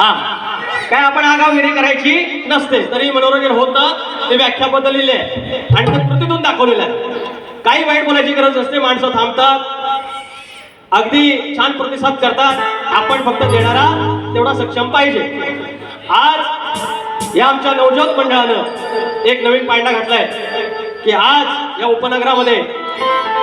हा. काय आपण आगावगिरी करायची नसते. तरी मनोरंजन होतं. ते व्याख्या बदललेली आहे. आणि ते कृतीतून दाखवलेलं आहे. काही वाईट बोलायची गरज नसते. माणसं थांबतात. अगदी छान प्रतिसाद करतात. आपण फक्त देणारा तेवढा सक्षम पाहिजे. आज या आमच्या नवजोत मंडळानं एक नवीन पायंडा घातलाय. की आज या उपनगरामध्ये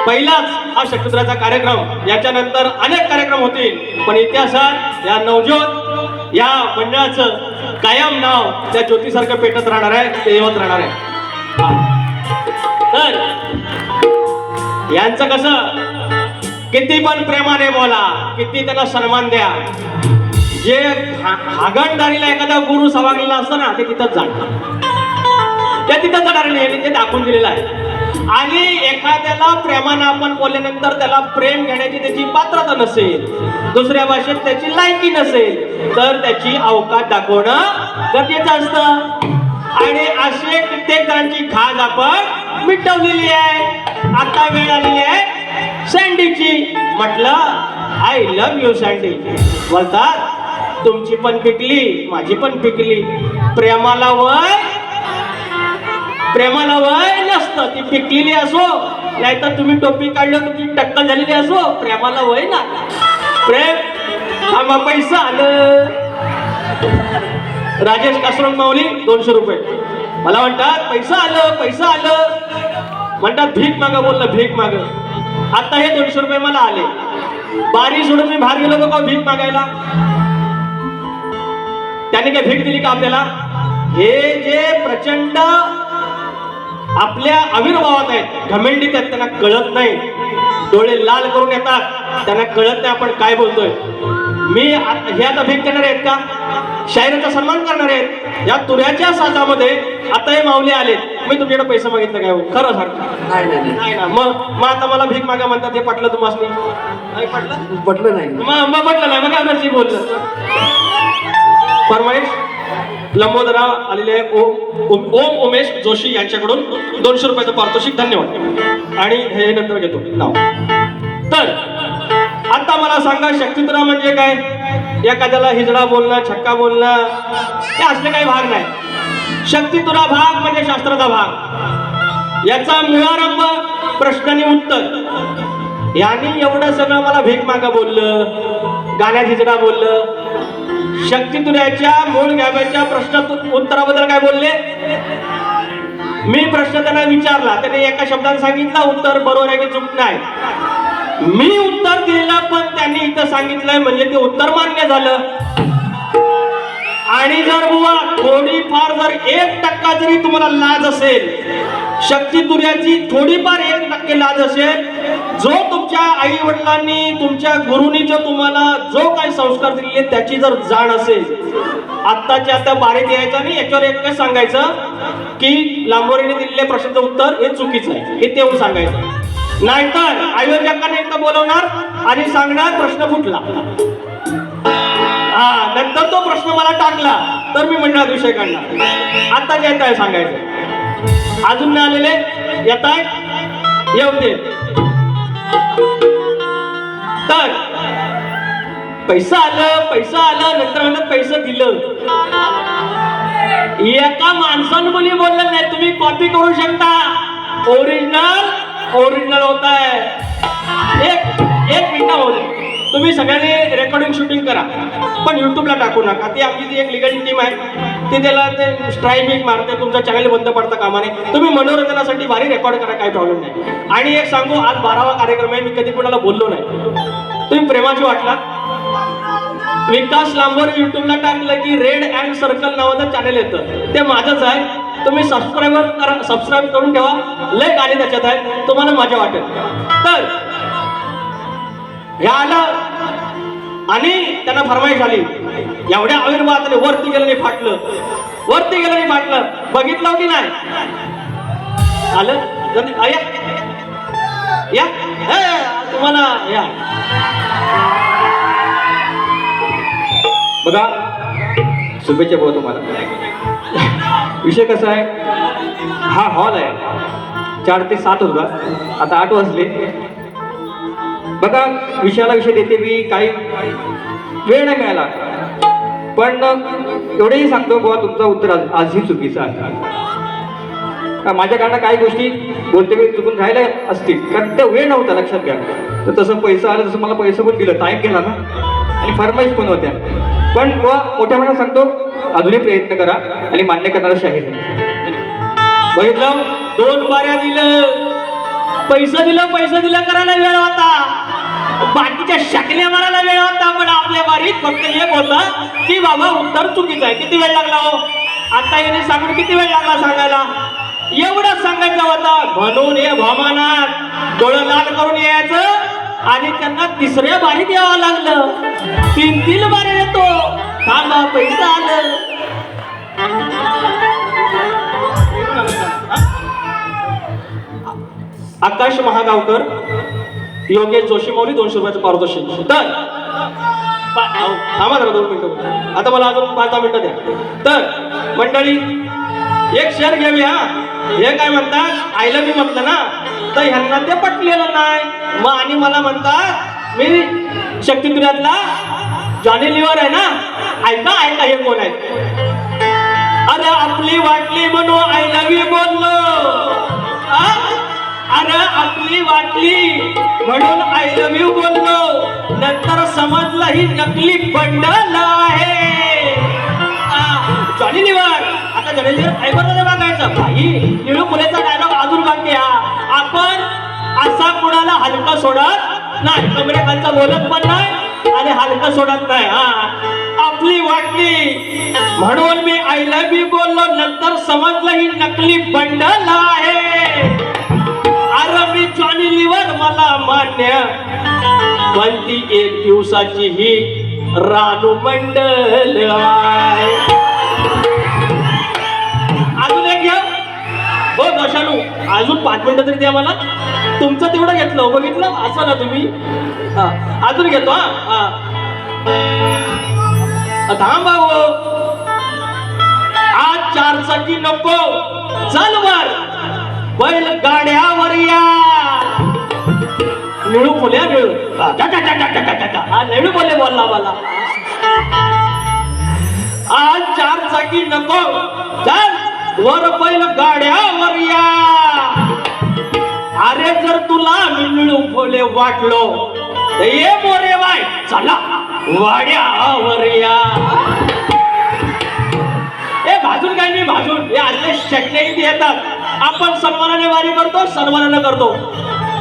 पहिलाच हा शक्तिद्राचा कार्यक्रम. याच्यानंतर अनेक कार्यक्रम होतील. पण इतिहासात या नवजोत या मंडळाचं कायम नाव त्या ज्योतीसारखं पेटत राहणार आहे ते येवत राहणार आहे. तर यांचं कसं? किती पण प्रेमाने बोला किती त्यांना सन्मान द्या. जे हागणदारीला एखादा गुरु सवागलेला असतो ना ते तिथंच जाणतात त्या तिथं जाणार नाही ते दाखवून दिलेलं आहे. आणि एखाद्याला प्रेमानं आपण बोलल्यानंतर त्याला प्रेम घेण्याची त्याची पात्रता नसेल दुसऱ्या भाषेत त्याची लायकी नसेल तर त्याची अवकाश दाखवणं गरजेचं असतं. आणि असे कित्येकांची खाज आपण मिटवलेली आहे. आता वेळ आलेली आहे सँडीची. म्हटलं आय लव्ह यू सँडी बोलतात तुमची पण पिकली माझी पण पिकली. प्रेमाला वय प्रेमाला वय नसतं. ती पिकलेली असो नाहीतर तुम्ही टोपी काढलं तुमची टक्कल झालेली असो प्रेमाला वय ना. प्रेम आम्हा पैसा आलं. राजेश कासरंग माऊली दोनशे रुपये. मला म्हणतात पैसा आलं पैसा आलं. म्हणतात भीक मागा बोललं भीक माग. आता हे दोनशे रुपये मला आले. बारी सोडून मी बाहेर गेलो का भीक मागायला? त्याने काय भीक दिली का आपल्याला? हे जे प्रचंड आपल्या आविर्भावात आहेत घमेंडीत आहेत त्यांना कळत नाही. डोळे लाल करून येतात. त्यांना कळत नाही आपण काय बोलतोय. मी हे आता भेट देणार आहेत का? शायराचा सन्मान करणार आहेत. या तुऱ्याच्या साजामध्ये आता हे माऊली आले मी तुमच्याकडे पैसे मागितलं काय हो? खरं सांग नाही ना. मग मग आता मला भीक मागा म्हणतात हे पटलं तुम्हाला नाही पटलं? पटलं नाही. मग म्हटलं नाही. मग काय बोललं? फरमाईश? लंबोदरा आलेले आहे. ओम ओम ओम उमेश जोशी यांच्याकडून दोनशे रुपयाचं पारितोषिक. धन्यवाद. आणि हे नंतर घेतो. नाव. तर आता मला सांगा शक्तितुरा म्हणजे काय? एखाद्याला हिजडा बोलणं छक्का बोलणं हे असले काही भाग नाही. शक्तितुरा भाग म्हणजे शास्त्राचा भाग. याचा मुळारंभ प्रश्न आणि उत्तर. यांनी एवढं सगळं मला भीक मागा बोललं गाण्यात हिजडा बोललं शक्तितुर्याच्या मूळ गाव्याच्या प्रश्न उत्तराबद्दल काय बोलले? मी प्रश्न त्यांना विचारला. त्याने एका शब्दाने सांगितला उत्तर बरोबर आहे की चूक नाही? मी उत्तर दिलेलं पण त्यांनी इथं सांगितलंय म्हणजे ते उत्तर मान्य झालं. आणि जर बुवा थोडीफार जर एक टक्का जरी तुम्हाला लाज असेल शक्ती तुर्याची थोडीफार एक टक्के लाज असेल जो तुमच्या आई वडिलांनी तुमच्या गुरुनी जो तुम्हाला जो काही संस्कार दिलेले त्याची जर जाण असेल आत्ताच्या आता बारीक यायचं आणि याच्यावर एक काय सांगायचं की लांबोरीने दिलेले प्रश्नाचं उत्तर हे चुकीचं आहे हे तेवढं सांगायचं. नाहीतर आयोजकांनी एकदा बोलवणार आणि सांगणार प्रश्न फुटला. हा नंतर तो प्रश्न मला टाकला तर मी मंडळात विषय काढणार. आता जे येत आहे सांगायचं? अजून नाही आलेले? येत आहे येऊ दे तर पैसा आलं पैसा आलं नंतर म्हणत पैसे दिलं. एका माणसानं बोली बोललं नाही तुम्ही कॉपी करू शकता. ओरिजिनल ओरिजिनल होत आहे एक एक मिनिटामध्ये तुम्ही सगळ्यांनी रेकॉर्डिंग शूटिंग करा. पण युट्यूबला टाकू नका. ती आपली ती एक लिगल टीम आहे ती त्याला ते स्ट्राईक मारते तुमचा चॅनल बंद पडता कामा नये तुम्ही मनोरंजनासाठी भारी रेकॉर्ड करा काही प्रॉब्लेम नाही. आणि एक सांगू आज बारावा कार्यक्रम आहे मी कधी कोणाला बोललो नाही. तुम्ही प्रेमाची वाटला विकास लांबर युट्यूबला टाकलं की रेड अँड सर्कल नावाचं चॅनल येतं. ते माझंच आहे. तुम्ही सबस्क्राईबर करा सबस्क्राईब करून ठेवा. लय गाणे त्याच्यात आहे. तुम्हाला मजा वाटेल. तर हे आलं. आणि त्यांना फरमाई झाली. एवढ्या आविर्भावात वरती गेलं नाही फाटलं. वरती गेलं नाही फाटलं. बघितलं की नाही? आलं? या. या. तुम्हाला या. बघा. शुभेच्छा भाऊ तुम्हाला. विषय कसा आहे? हा हॉल आहे. चार ते सात होता. आता आठ वाजले. बघा विषयाला विषय देते मी काही वेळ नाही मिळाला. पण एवढंही सांगतो बुवा तुमचं उत्तर आज- आजही चुकीचं आहे. का माझ्याकडनं काही गोष्टी बोलते वेळी चुकून राहिल्या असतील. कारण ते वेळ नव्हता लक्षात घ्या. तर तसं पैसा आलं तसं मला पैसा पण दिलं. टाईम केला ना. आणि फरमाईश पण होत्या. पण बुवा मोठ्या मनात सांगतो अजूनही प्रयत्न करा आणि मान्य करणारा शाहीर बघितलं? दोन बाऱ्या दिलं. पैसा दिलं पैसे दिलं करायला वेळ होता. बाकीच्या शकल्या मारायला वेळ होता पण आपल्या बारीत फक्त एक होता. की बाबा उत्तर चुकीचं आहे. किती वेळ लागला हो? आता याने सांगून किती वेळ लागला सांगायला? एवढंच सांगायचं होता. म्हणून हे भमानात डोळं लाल करून यायचं आणि त्यांना तिसऱ्या बारीत यावं लागलं. तीन तीन बारी येतो. थांबा पैसा आलं. आकाश महागावकर योगेश जोशी मौली दोनशे रुपयाचं पारदर्शी तर थांबा जरा दोन मिनिटं. आता मला अजून पाच दहा मिनिटं द्या. तर मंडळी एक शेअर घेऊया हे. काय म्हणतात? आईला मी म्हटलं ना. तर ह्यांना ते पटलेलं नाही. मग आणि मला म्हणतात मी शक्तिपुरातला जॉनी लिव्हर आहे ना. ऐका ऐका हे कोण आहे अरे आपली वाटली म्हणून आय लव्ह यू बोललो. अरे आपली वाटली. म्हणून आय लव्ह यू बोललो. नंतर समजलं ही नकली बंडल आहे. जॉनी लिव्हर आता जॉनी लिव्हर बघायचं भाई निळू मुलेचा डायलॉग अजून बाकी हा आपण असा कुणाला हलका सोडत नाही. कमरे म्हणजे खालचा बोलत पण नाही आणि हलका सोडत नाही. हा. आपली वाटली. म्हणून मी आय लव्ह यू बोललो. नंतर समजलं ही नकली बंडल आहे. अरे मी जॉनी लिव्हर मला मान्य. पण ती एक दिवसाची ही रानू मंडल अजून एक घ्या. हो दशानू अजून पाच मिनिटं तरी द्या मला. तुमचं तेवढं घेतलं बघितलं? असं ना तुम्ही? हा अजून घेतो हा हा. थांब भाऊ. आज चार चाकी नको. चल वर. बैल गाड्यावर या. निळू बोल्या निळू हा, निळू बोले बोलला मला आज चार चाकी नको. चल वर बैल गाड्यावर या. अरे जर तुला मिळू बोले वाटलो तर ये मोरे बाय. चला वाड्यावर या. ए भाजून काय नाही भाजून. हे आजले शक्य येतात. आपण सन्मानाने वारी करतो सन्मानाने करतो.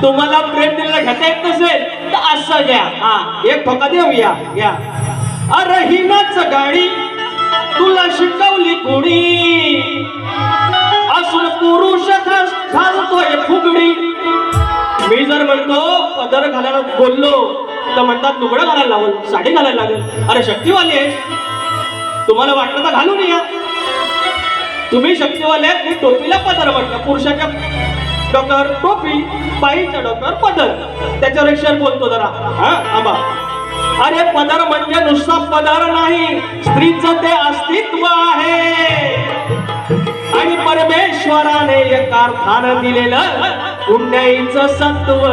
तुम्हाला प्रेम दिलेला घेता येत नसेल तर असं घ्या. हा एक ठोका देऊ या घ्या अरे हिनाच गाडी तुला शिकवली कोणी? असून पुरुष घास- घालतोय फुगडी. मी जर म्हणतो पदर घालायला बोललो तर म्हणतात लुगडं घालायला लागल साडी घालायला लागेल. अरे शक्तीवाली आहे. तुम्हाला वाटलं तर घालून या. तुम्ही शक्तीवाले आहेत मी टोपीला पदर म्हटलं. पुरुषाच्या डोक्यावर टोपी बाईच्या डोक्यावर पदर. त्याच्यावर एक शेर बोलतो जरा. हा आंबा अरे पदर म्हणजे नुसता पदर नाही. स्त्रीचं ते अस्तित्व आहे. आणि परमेश्वराने एक अर्थानं दिलेलं पुण्याईचं सत्व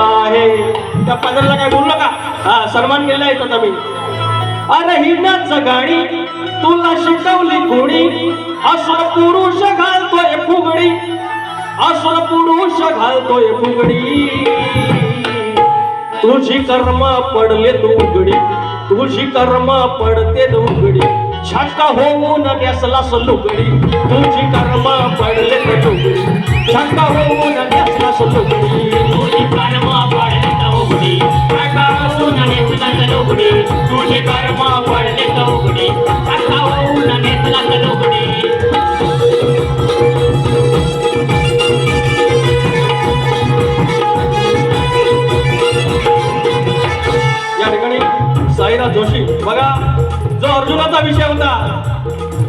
आहे. त्या पदरला काय बोललो का हा सन्मान केला आहे तो मी. अरे हिंडाच गाडी. तुला शिकवली कोणी? असुर पुरुष घालतोय फुगडी. असुर पुरुष घालतोय फुगडी. तुझी कर्म पडले दुगडी तुझी कर्म पडते दुगडी छक्का होऊन नेसला सलुगडी तुझी कर्म पडले दुगडी छक्का होऊन नेसला सलुगडी नेसला कर्म पडले होऊन या ठिकाणी साईरा जोशी. बघा जो अर्जुनाचा विषय होता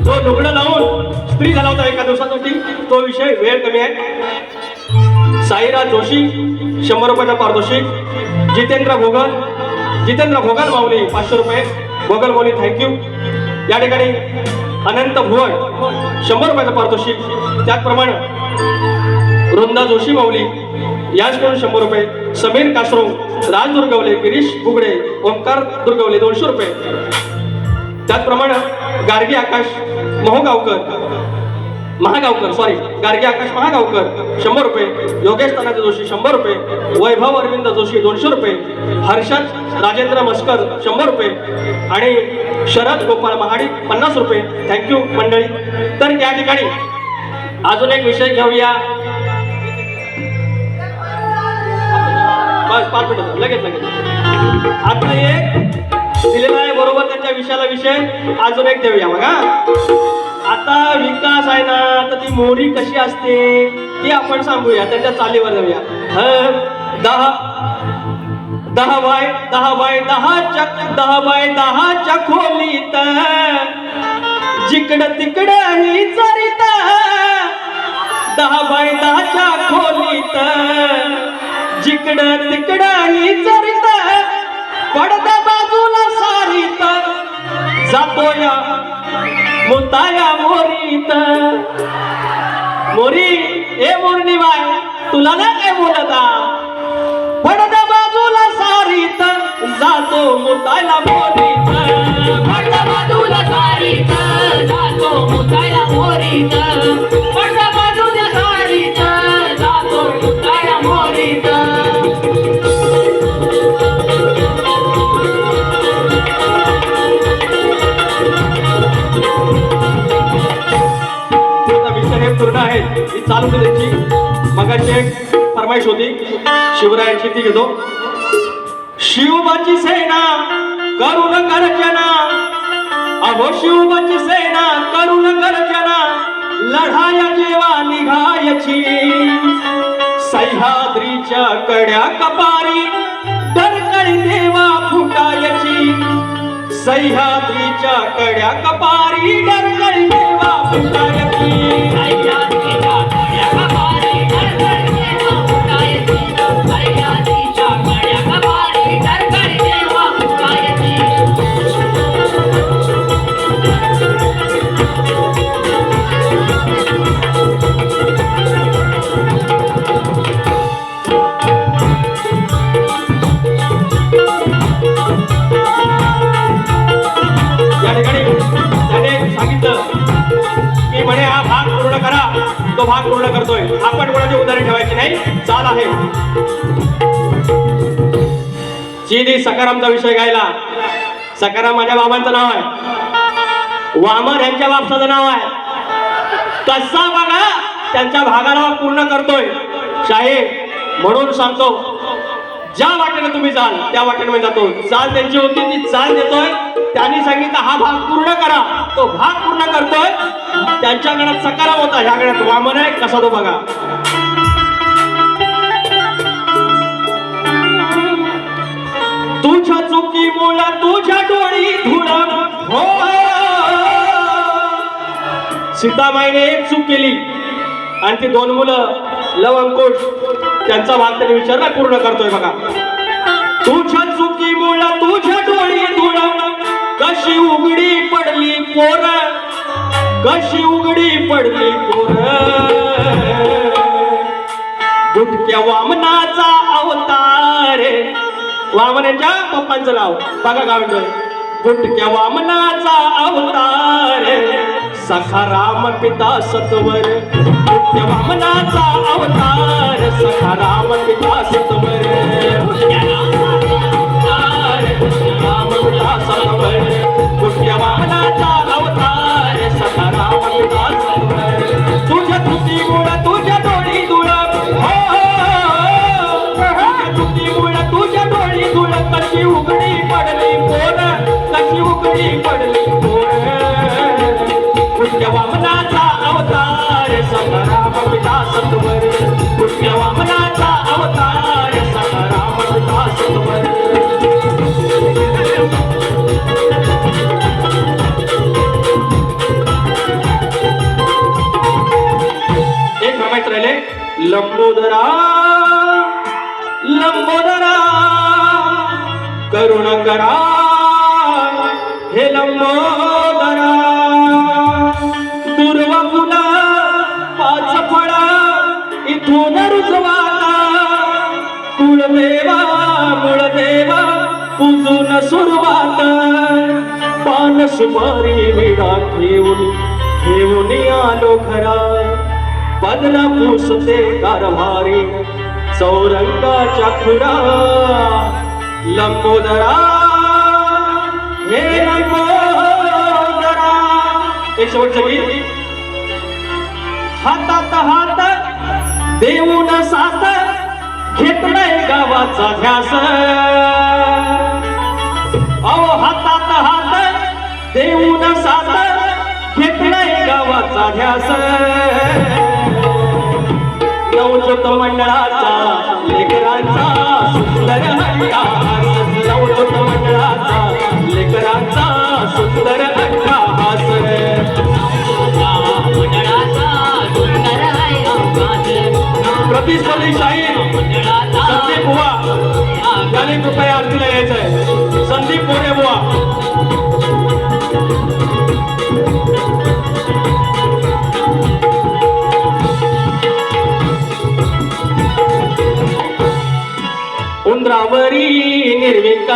जो लुगडं लावून स्त्री झाला होता एका दिवसासाठी. तो विषय वेळ कमी आहे. साईराज जोशी शंभर रुपयाचा पारितोषिक. जितेंद्र भोगल जितेंद्र भोगल माऊली पाचशे रुपये. भोगल माऊली थँक्यू या ठिकाणी अनंत भुवन शंभर रुपयाचं पारितोषिक. त्याचप्रमाणे वृंदा जोशी माऊली याचकडून शंभर रुपये. समीर कासरो राज दुर्गवले गिरीश बुगडे ओंकार दुर्गवले दोनशे रुपये. त्याचप्रमाणे गार्गी आकाश मोहगावकर महागावकर सॉरी गार्गी आकाश महागावकर शंभर रुपये. योगेश तानाजी जोशी शंभर रुपये. वैभव अरविंद जोशी दोनशे रुपये. हर्षद राजेंद्र मस्कर शंभर रुपये. आणि शरद गोपाळ महाडी पन्नास रुपये. थँक्यू मंडळी. तर या ठिकाणी अजून एक विषय घेऊया. बस पाच मिनिट लगेच लगेच. आता एक दिलेला आहे बरोबर त्यांच्या विषयाला विषय. अजून एक देऊया बघा. आता विकास आहे ना तर ती मोरी कशी असते ती आपण सांगूया. त्याच्या चालीवर जाऊया. दहा दहा बाय दहा बाय दहा चक दहा बाय दहाच्या खोलीत जिकडं तिकड ही चरित. दहा बाय दहाच्या खोलीत जिकड तिकडं ही चरित. मोरीत मोरी ए मोरणी बाय तुला ना काय बोलता पडदा बाजूला सारी तर जातो मुताया मोरी. चालू होती त्याची मगाची एक फरमाईश होती. शिवरायांची ती घेतो. शिवबाची सेना करून गर्जना. अहो शिवबाची सेना करून गर्जना. लढाया जेवा निघायची. सह्याद्रीच्या कड्या कपारी डरकळी देवा फुटायची. सह्याद्रीच्या कड्या कपारी डरकळी देवा फुटायची. सीधी सकारामचा विषय गायला. सकाराम माझ्या बाबांचं नाव आहे. वामन यांच्या बापसाचं नाव आहे. कसा बघा त्यांच्या भागाला पूर्ण करतोय. शाहीर म्हणून सांगतो ज्या वाटेने तुम्ही जाल त्या वाटेने मी जातो. चाल त्यांची होती ती चाल देतोय. त्यांनी सांगितलं हा भाग पूर्ण करा. तो भाग पूर्ण करतोय. त्यांच्या गणात सकाराम होता. ह्या गणात वामन आहे कसा तो बघा. मुला तुझ्या डोळी धुळ हो, हो. एक चूक केली. आणि ती दोन मुलं लव अंकुश त्यांचा भाग त्यांनी विचारला पूर्ण करतोय बघा. तुझ्या चुकी मुला तुझ्या डोळी धुळ कशी उघडी पडली पोर. कशी उघडी पडली पोर. गुटक्या वामनाचा अवतार वामन यांच्या पप्पांचं नाव. बघा गाव गुटक्या वामनाचा अवतार सखा राम पिता सत्वर. गुटक्या वामनाचा अवतार सखा राम पिता सत्वर. पिता सत्वर गुटक्या वामनाचा अवतार सखाराम पिता सत्वर. तुझ्या तुझी मुळ तू कशी पडली पोर. वामनाचा अवतार सकाराम पिता सत्वर पुण्य वामनाचा अवतार सकाराम पिता सत्वर एक रमायच राहिले. लंबोदरा अजून सुरुवात. पान सुपारी विडा ठेवून घेऊन आलो खरा बदला पुसते कारभारी चौरंगाच्या खुरा. लंबोदरा हे लंबोदरा. एक शेवटचं गीत हातात हात देऊन साथ घेतलाय गावाचा ध्यास. देऊन सादर घेतलाय गावाचा ध्यास. नवजोत मंडळाचा लेकरांचा सुंदर हट्टाहास नवजोत मंडळाचा लेकरांचा सुंदर हट्टाहास प्रतिस्पर्धी शाहीर सत्य संदीप बुवा त्याने कृपया आरतीला यायचंय. आहे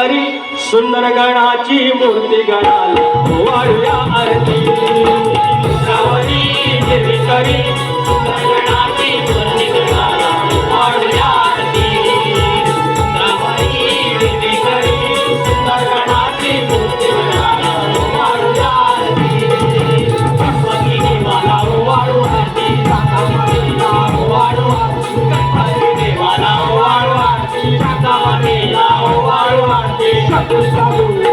निर्विकारी सुंदर गणाची मूर्ती गणाला. वाढूया आरती. Só que